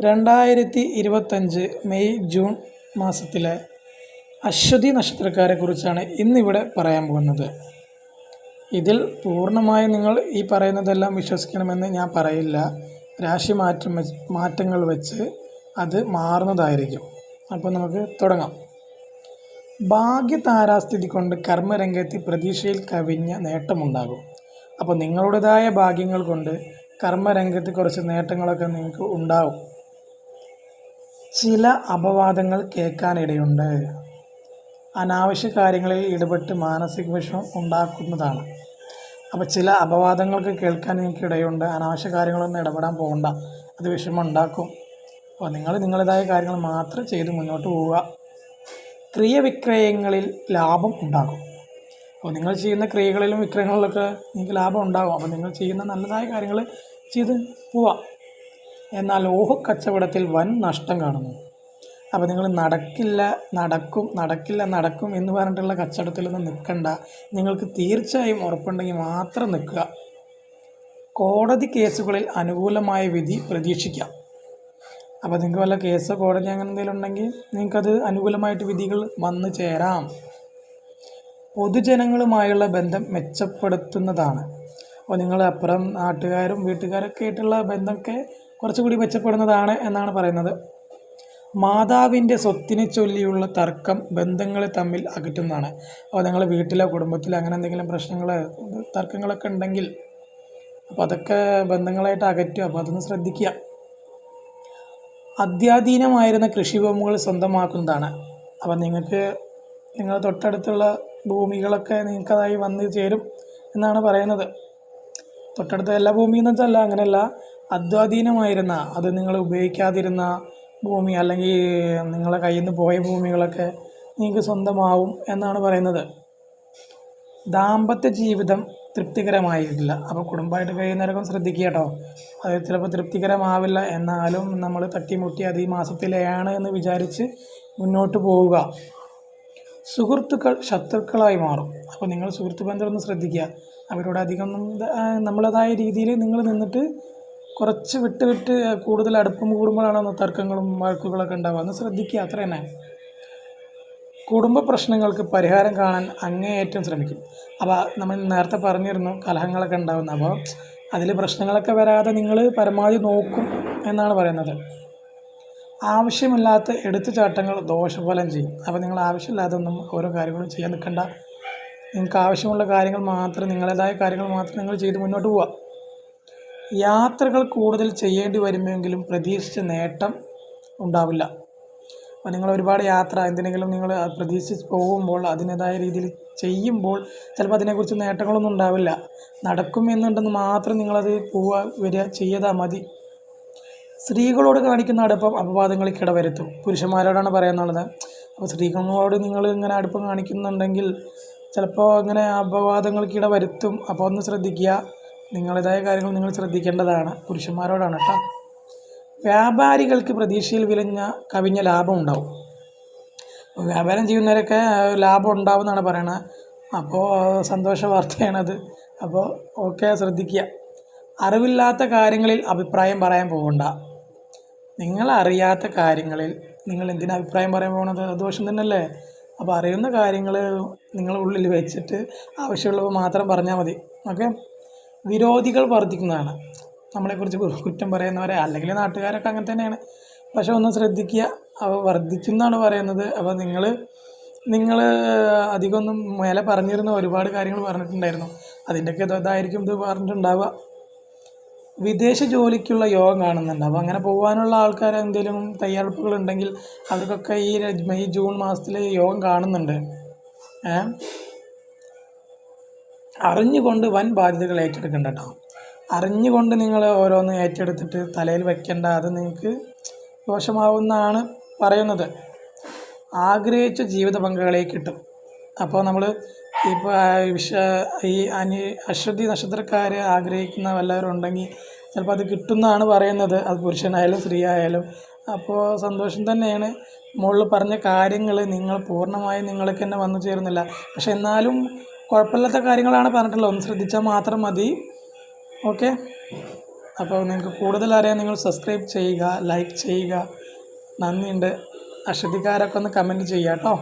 രണ്ടായിരത്തി ഇരുപത്തഞ്ച് May June മാസത്തിലെ അശ്വതി നക്ഷത്രക്കാരെക്കുറിച്ചാണ് ഇന്നിവിടെ പറയാൻ പോകുന്നത്. ഇതിൽ പൂർണമായും നിങ്ങൾ ഈ പറയുന്നതെല്ലാം വിശ്വസിക്കണമെന്ന് ഞാൻ പറയില്ല. രാശി മാറ്റം മാറ്റങ്ങൾ വെച്ച് അത് മാറുന്നതായിരിക്കും. അപ്പോൾ നമുക്ക് തുടങ്ങാം. ഭാഗ്യതാരാസ്ഥിതി കൊണ്ട് കർമ്മരംഗത്ത് പ്രതീക്ഷയിൽ കവിഞ്ഞ നേട്ടമുണ്ടാകും. അപ്പോൾ നിങ്ങളുടേതായ ഭാഗ്യങ്ങൾ കൊണ്ട് കർമ്മരംഗത്ത് കുറച്ച് നേട്ടങ്ങളൊക്കെ നിങ്ങൾക്ക് ഉണ്ടാവും. ചില അപവാദങ്ങൾ കേൾക്കാനിടയുണ്ട്. അനാവശ്യ കാര്യങ്ങളിൽ ഇടപെട്ട് മാനസിക വിഷമം ഉണ്ടാക്കുന്നതാണ്. അപ്പോൾ ചില അപവാദങ്ങൾക്ക് കേൾക്കാൻ നിങ്ങൾക്ക് ഇടയുണ്ട് അനാവശ്യ കാര്യങ്ങളൊന്നും ഇടപെടാൻ പോകണ്ട. അത് വിഷമം ഉണ്ടാക്കും അപ്പോൾ നിങ്ങൾ നിങ്ങളുടേതായ കാര്യങ്ങൾ മാത്രം ചെയ്ത് മുന്നോട്ട് പോവുക. ക്രിയ വിക്രയങ്ങളിൽ ലാഭം ഉണ്ടാകും. അപ്പോൾ നിങ്ങൾ ചെയ്യുന്ന ക്രിയകളിലും വിക്രയങ്ങളിലൊക്കെ നിങ്ങൾക്ക് ലാഭം ഉണ്ടാകും. അപ്പോൾ നിങ്ങൾ ചെയ്യുന്ന നല്ലതായ കാര്യങ്ങൾ ചെയ്ത് പോവാം. എന്നാൽ ഓഹക്കച്ചവടത്തിൽ വൻ നഷ്ടം കാണുന്നു. അപ്പോൾ നിങ്ങൾ നടക്കില്ല നടക്കും നടക്കില്ല നടക്കും എന്ന് പറഞ്ഞിട്ടുള്ള കച്ചവടത്തിൽ നിന്ന് നിൽക്കണ്ട. നിങ്ങൾക്ക് തീർച്ചയായും ഉറപ്പുണ്ടെങ്കിൽ മാത്രം നിൽക്കുക. കോടതി കേസുകളിൽ അനുകൂലമായ വിധി പ്രതീക്ഷിക്കാം. അപ്പോൾ നിങ്ങൾക്ക് വല്ല കേസ് കോടതി അങ്ങനെ എന്തെങ്കിലും ഉണ്ടെങ്കിൽ നിങ്ങൾക്കത് അനുകൂലമായിട്ട് വിധികൾ വന്നു ചേരാം. പൊതുജനങ്ങളുമായുള്ള ബന്ധം മെച്ചപ്പെടുത്തുന്നതാണ്. അപ്പോൾ നിങ്ങൾ അപ്പുറം നാട്ടുകാരും വീട്ടുകാരൊക്കെ ആയിട്ടുള്ള ബന്ധമൊക്കെ കുറച്ചുകൂടി മെച്ചപ്പെടുന്നതാണ് എന്നാണ് പറയുന്നത്. മാതാവിന്റെ സ്വത്തിനെ ചൊല്ലിയുള്ള തർക്കം ബന്ധങ്ങളെ തമ്മിൽ അകറ്റുന്നതാണ്. അപ്പോൾ നിങ്ങളുടെ വീട്ടിലോ കുടുംബത്തിലോ അങ്ങനെ എന്തെങ്കിലും പ്രശ്നങ്ങൾ തർക്കങ്ങളൊക്കെ ഉണ്ടെങ്കിൽ അപ്പോൾ അതൊക്കെ ബന്ധങ്ങളായിട്ട് അകറ്റുക. അപ്പോൾ അതൊന്ന് ശ്രദ്ധിക്കുക. അത്യാധീനമായിരുന്ന കൃഷിഭൂമികൾ സ്വന്തമാക്കുന്നതാണ്. അപ്പം നിങ്ങൾക്ക് നിങ്ങൾ തൊട്ടടുത്തുള്ള ഭൂമികളൊക്കെ നിങ്ങൾക്കതായി വന്നു ചേരും എന്നാണ് പറയുന്നത്. തൊട്ടടുത്ത എല്ലാ ഭൂമിയും എന്ന് വെച്ചല്ല അങ്ങനെയല്ല. അധ്വാധീനമായിരുന്ന അത് നിങ്ങൾ ഉപയോഗിക്കാതിരുന്ന ഭൂമി അല്ലെങ്കിൽ നിങ്ങളെ കയ്യിൽ നിന്ന് പോയ ഭൂമികളൊക്കെ നിങ്ങൾക്ക് സ്വന്തമാവും എന്നാണ് പറയുന്നത്. ദാമ്പത്യ ജീവിതം തൃപ്തികരമായിരിക്കില്ല അപ്പോൾ കുടുംബമായിട്ട് കഴിയുന്നവരൊക്കെ ശ്രദ്ധിക്കുക കേട്ടോ. അത് ചിലപ്പോൾ തൃപ്തികരമാവില്ല. എന്നാലും നമ്മൾ തട്ടിമുട്ടി അത് ഈ മാസത്തിലെയാണ് എന്ന് വിചാരിച്ച് മുന്നോട്ട് പോവുക. സുഹൃത്തുക്കൾ ശത്രുക്കളായി മാറും. അപ്പോൾ നിങ്ങൾ സുഹൃത്ത് ബന്ധം ഒന്ന് ശ്രദ്ധിക്കുക അവരോട് അധികം നമ്മളതായ രീതിയിൽ നിങ്ങൾ നിന്നിട്ട് കുറച്ച് വിട്ട് വിട്ട് കൂടുതൽ അടുപ്പം കൂടുമ്പോഴാണ് തർക്കങ്ങളും വഴക്കുകളൊക്കെ ഉണ്ടാവുക. അന്ന് ശ്രദ്ധിക്കുക അത്ര തന്നെ. കുടുംബ പ്രശ്നങ്ങൾക്ക് പരിഹാരം കാണാൻ അങ്ങേയറ്റം ശ്രമിക്കും. അപ്പോൾ നമ്മൾ നേരത്തെ പറഞ്ഞിരുന്നു കലഹങ്ങളൊക്കെ ഉണ്ടാകുന്ന അപ്പോൾ അതിൽ പ്രശ്നങ്ങളൊക്കെ വരാതെ നിങ്ങൾ പരമാവധി നോക്കും എന്നാണ് പറയുന്നത്. ആവശ്യമില്ലാത്ത എടുത്തുചാട്ടങ്ങൾ ദോഷഫലം ചെയ്യും. അപ്പോൾ നിങ്ങൾ ആവശ്യമില്ലാതെ ഒന്നും ഓരോ കാര്യങ്ങളും ചെയ്യാൻ നിൽക്കേണ്ട. നിങ്ങൾക്ക് ആവശ്യമുള്ള കാര്യങ്ങൾ മാത്രം നിങ്ങളേതായ കാര്യങ്ങൾ മാത്രം നിങ്ങൾ ചെയ്ത് മുന്നോട്ട് പോവുക. യാത്രകൾ കൂടുതൽ ചെയ്യേണ്ടി വരുമെങ്കിലും പ്രതീക്ഷിച്ച നേട്ടം ഉണ്ടാവില്ല. അപ്പോൾ നിങ്ങൾ ഒരുപാട് യാത്ര എന്തിനെങ്കിലും നിങ്ങൾ പ്രതീക്ഷിച്ച് പോകുമ്പോൾ അതിന്റെതായ രീതിയിൽ ചെയ്യുമ്പോൾ ചിലപ്പോൾ അതിനെക്കുറിച്ച് നേട്ടങ്ങളൊന്നും ഉണ്ടാവില്ല. നടക്കും എന്നുണ്ടെന്ന് മാത്രം നിങ്ങളത് പോവുക വരിക ചെയ്താൽ മതി. സ്ത്രീകളോട് കാണിക്കുന്ന അടുപ്പം അപവാദങ്ങൾക്ക് വരുത്തും പുരുഷന്മാരോടാണ് പറയാനുള്ളത്. അപ്പോൾ സ്ത്രീകളോട് നിങ്ങൾ ഇങ്ങനെ അടുപ്പം കാണിക്കുന്നുണ്ടെങ്കിൽ ചിലപ്പോൾ അങ്ങനെ അപവാദങ്ങൾക്കിട വരുത്തും അപ്പോൾ ഒന്ന് ശ്രദ്ധിക്കുക. നിങ്ങളുടേതായ കാര്യങ്ങൾ നിങ്ങൾ ശ്രദ്ധിക്കേണ്ടതാണ്. പുരുഷന്മാരോടാണ് കേട്ടോ. വ്യാപാരികൾക്ക് പ്രതീക്ഷയിൽ വിലഞ്ഞ കവിഞ്ഞ ലാഭം ഉണ്ടാവും. വ്യാപാരം ചെയ്യുന്നവരൊക്കെ ലാഭം ഉണ്ടാവും എന്നാണ് പറയണത്. അപ്പോൾ സന്തോഷ വാർത്തയാണത്. അപ്പോൾ ഓക്കെ ശ്രദ്ധിക്കുക. അറിവില്ലാത്ത കാര്യങ്ങളിൽ അഭിപ്രായം പറയാൻ പോകണ്ട. നിങ്ങൾ അറിയാത്ത കാര്യങ്ങളിൽ നിങ്ങൾ എന്തിനാ അഭിപ്രായം പറയാൻ പോകണത് ദോഷം തന്നെയല്ലേ? അപ്പോൾ അറിയുന്ന കാര്യങ്ങൾ നിങ്ങൾ ഉള്ളിൽ വെച്ചിട്ട് ആവശ്യമുള്ളപ്പോൾ മാത്രം പറഞ്ഞാൽ മതി. ഓക്കെ? വിരോധികൾ വർദ്ധിക്കുന്നതാണ്. നമ്മളെക്കുറിച്ച് കുറ്റം പറയുന്നവരെ അല്ലെങ്കിൽ നാട്ടുകാരൊക്കെ അങ്ങനെ തന്നെയാണ്. പക്ഷെ ഒന്ന് ശ്രദ്ധിക്കുക അവ വർദ്ധിക്കുന്നതാണ് പറയുന്നത്. അപ്പോൾ നിങ്ങൾ നിങ്ങൾ അധികമൊന്നും മേലെ പറഞ്ഞിരുന്ന ഒരുപാട് കാര്യങ്ങൾ പറഞ്ഞിട്ടുണ്ടായിരുന്നു. അതിന്റെയൊക്കെ ഇതായിരിക്കും ഇത് പറഞ്ഞിട്ടുണ്ടാവുക. വിദേശ ജോലിക്കുള്ള യോഗം കാണുന്നുണ്ട്. അപ്പോൾ അങ്ങനെ പോകാനുള്ള ആൾക്കാർ എന്തെങ്കിലും തയ്യാറെടുപ്പുകൾ ഉണ്ടെങ്കിൽ അവർക്കൊക്കെ ഈ മെയ് ജൂൺ മാസത്തിൽ യോഗം കാണുന്നുണ്ട്. ഏ അറിഞ്ഞുകൊണ്ട് വൻ ബാധ്യതകൾ ഏറ്റെടുക്കണ്ട കേട്ടോ അറിഞ്ഞുകൊണ്ട് നിങ്ങൾ ഓരോന്ന് ഏറ്റെടുത്തിട്ട് തലയിൽ വെക്കേണ്ട അത് നിങ്ങൾക്ക് ദോഷമാവുമെന്നാണ് പറയുന്നത്. ആഗ്രഹിച്ച ജീവിത പങ്കാളിയെ കിട്ടും. അപ്പോൾ നമ്മൾ ഇപ്പോൾ വിഷ ഈ അനി അശ്വതി നക്ഷത്രക്കാർ ആഗ്രഹിക്കുന്ന വല്ലവരും ഉണ്ടെങ്കിൽ ചിലപ്പോൾ അത് കിട്ടുന്നതാണ് പറയുന്നത്. അത് പുരുഷനായാലും സ്ത്രീ ആയാലും അപ്പോൾ സന്തോഷം തന്നെയാണ്. മുകളിൽ പറഞ്ഞ കാര്യങ്ങൾ നിങ്ങൾ പൂർണമായും നിങ്ങൾക്ക് തന്നെ വന്നു ചേരുന്നില്ല. പക്ഷെ എന്നാലും കുഴപ്പമില്ലാത്ത കാര്യങ്ങളാണ് പറഞ്ഞിട്ടുള്ളത്. ഒന്ന് ശ്രദ്ധിച്ചാൽ മാത്രം മതി. ഓക്കെ? അപ്പോൾ നിങ്ങൾക്ക് കൂടുതൽ അറിയാൻ നിങ്ങൾ സബ്സ്ക്രൈബ് ചെയ്യുക ലൈക്ക് ചെയ്യുക. നന്ദിയുണ്ട്. അശ്വതിക്കാരൊക്കെ ഒന്ന് കമന്റ് ചെയ്യുക കേട്ടോ.